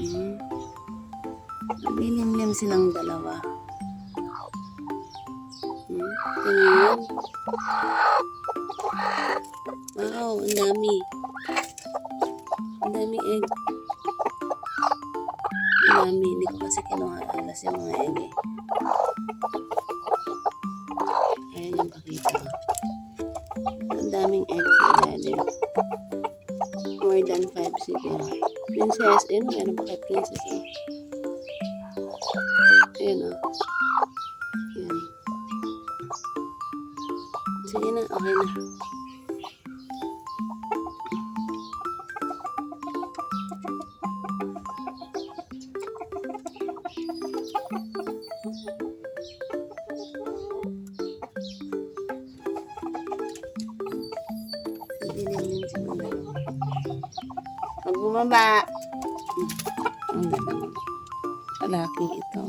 Hmm. Naglilimlim silang dalawa. Hmm. Tingnan. Wow, ang dami. Ang dami egg. Ang dami. Hindi ko kasi kinuha alas yung mga egg eh. Ayan yung pakita. Ang daming egg ilalim. More than five siguro. Princess, ayun, meron pa kay princess eh. Ayun o. Ayan. Sige na, okay na. Hindi na. Pag bumaba. Ang. Kalaki ito.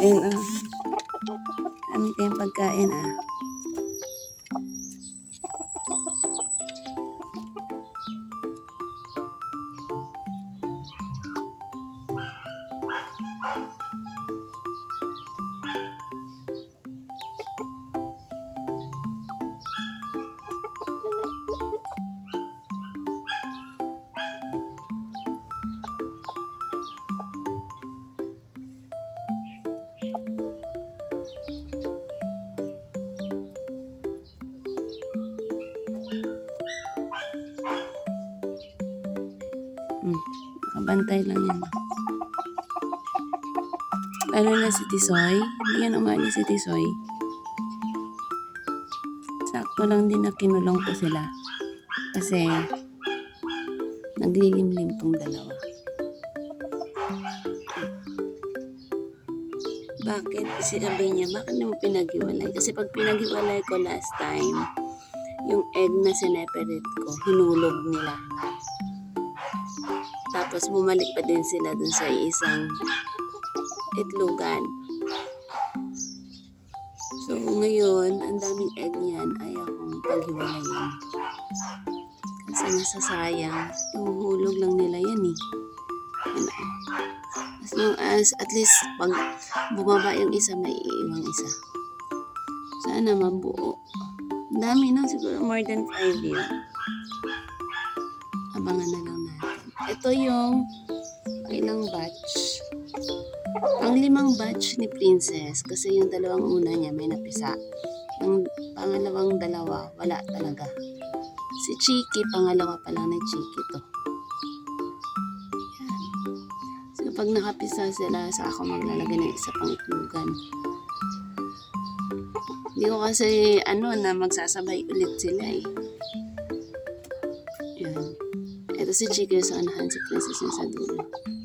Ayun ah. Kami kayong pagkain ah. Hmm. Nakabantay lang yan. Lalo na si Tisoy. Hindi yan umali si Tisoy. Sakto lang din na kinulong ko sila. Kasi naglilimlim tong dalawa. Bakit? Sabi niya, bakit mo pinaghiwalay? Kasi pag pinaghiwalay ko last time, yung egg na sineperate ko, hinulog nila. Tapos bumalik pa din sila dun sa isang itlogan. So ngayon, ang daming egg niyan, ayaw kong paghiwalayin. Kasi nasasayang, ihuhulog lang nila yan eh. Ah. As long as, at least, pag bumaba yung isa, may iiwang isa. Sana mabuo. Ang dami na, siguro more than 5 yun. Abangan na lang natin. Ito yung ilang batch. Ang limang batch ni Princess kasi yung dalawang una niya may napisa. Yung pangalawang dalawa, wala talaga. Si Chiki, pangalawa pa lang ni Chiki to. Yan. So pag nakapisa sila, sa ako maglalagay ng isa pang itlugan. Hindi ko kasi ano na magsasabay ulit sila eh. Yan. Ito si Chiki sa unahan, si Princess yung.